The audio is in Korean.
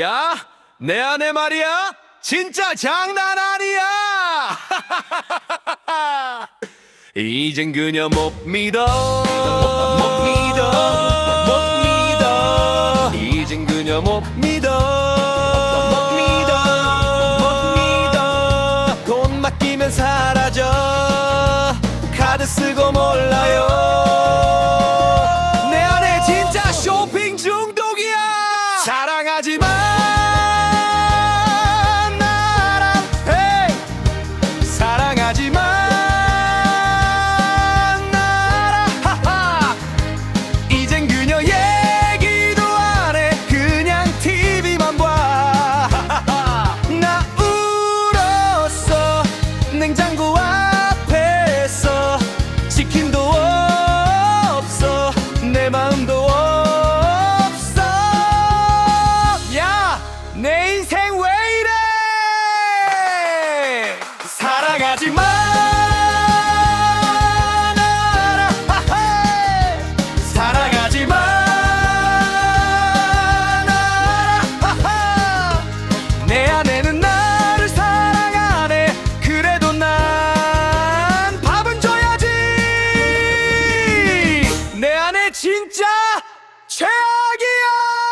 야, 내 아내 말이야. 진짜 장난 아니야. 이젠 그녀 못 믿어. 못 믿어. 못 믿어. 이젠 그녀 못 믿어. 못 믿어. 못 믿어. 돈 맡기면 사라져. 카드 쓰고 인생 왜 이래? 사랑하지 마. 사랑하지 마 내 아내는 나를 사랑 안 해 그래도 난 밥은 줘야지. 내 아내 진짜 최악이야.